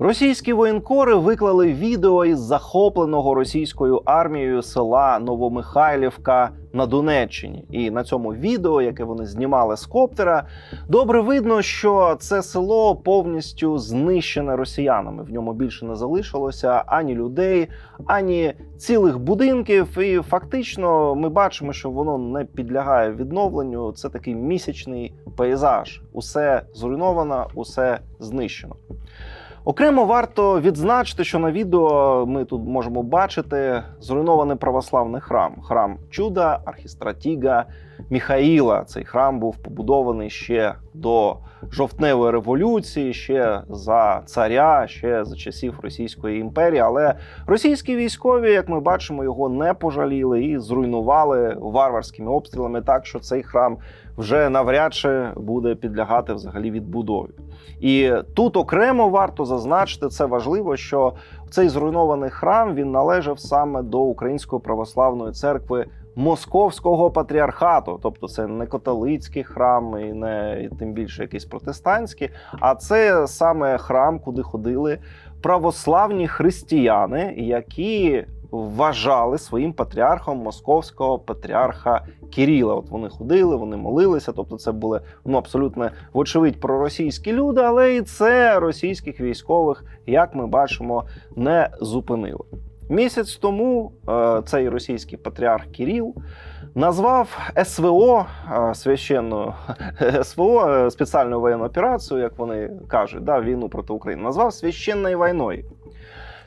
Російські воєнкори виклали відео із захопленого російською армією села Новомихайлівка на Донеччині. І на цьому відео, яке вони знімали з коптера, добре видно, що це село повністю знищене росіянами. В ньому більше не залишилося ані людей, ані цілих будинків. І фактично ми бачимо, що воно не підлягає відновленню. Це такий місячний пейзаж. Усе зруйновано, усе знищено. Окремо варто відзначити, що на відео ми тут можемо бачити зруйнований православний храм, храм чуда архістратіга Міхаїла. Цей храм був побудований ще до жовтневої революції, ще за царя, ще за часів Російської імперії. Але російські військові, як ми бачимо, його не пожаліли і зруйнували варварськими обстрілами, так що цей храм вже навряд чи буде підлягати взагалі відбудові. І тут окремо варто зазначити це важливо, що цей зруйнований храм він належав саме до Української православної церкви Московського патріархату, тобто це не католицький храм, і не і тим більше якийсь протестантський, а це саме храм, куди ходили православні християни, які вважали своїм патріархом московського патріарха Кіріла. От вони ходили, вони молилися. Тобто, це були ну абсолютно вочевидь проросійські люди, але і це російських військових, як ми бачимо, не зупинило. Місяць тому е, цей російський патріарх Кіріл назвав СВО е, священну СВО е, спеціальну воєнну операцію, як вони кажуть, да, війну проти України, назвав священною війною.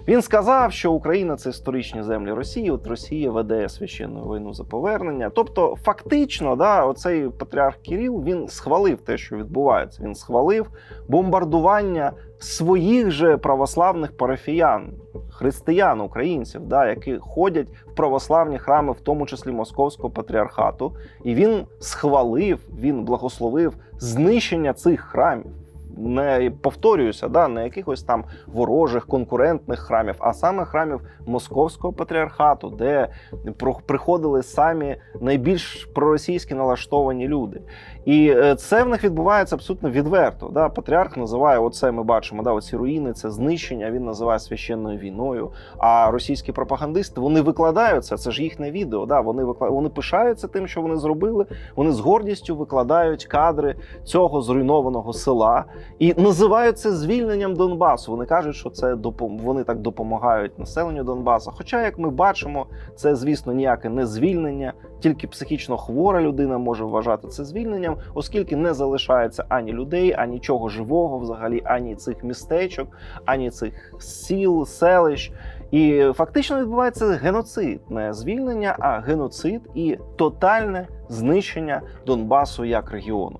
Він сказав, що Україна це історичні землі Росії. От Росія веде священну війну за повернення. Тобто, фактично, да, оцей патріарх Кіріл він схвалив те, що відбувається. Він схвалив бомбардування своїх же православних парафіян, християн, українців, да, які ходять в православні храми, в тому числі Московського патріархату. І він схвалив, він благословив знищення цих храмів не повторююся, да, не якихось там ворожих конкурентних храмів, а саме храмів Московського патріархату, де приходили самі найбільш проросійські налаштовані люди. І е, це в них відбувається абсолютно відверто. Да. Патріарх називає оце. Ми бачимо, да, оці руїни, це знищення. Він називає священною війною. А російські пропагандисти вони викладають це. Ж їхнє відео. Да, вони викла... вони пишаються тим, що вони зробили. Вони з гордістю викладають кадри цього зруйнованого села і називають це звільненням Донбасу. Вони кажуть, що це вони так допомагають населенню Донбасу. Хоча, як ми бачимо, це звісно ніяке не звільнення, тільки психічно хвора людина може вважати це звільненням, оскільки не залишається ані людей, ані чого живого, взагалі, ані цих містечок, ані цих сіл, селищ. І фактично відбувається геноцид, не звільнення, а геноцид і тотальне знищення Донбасу як регіону.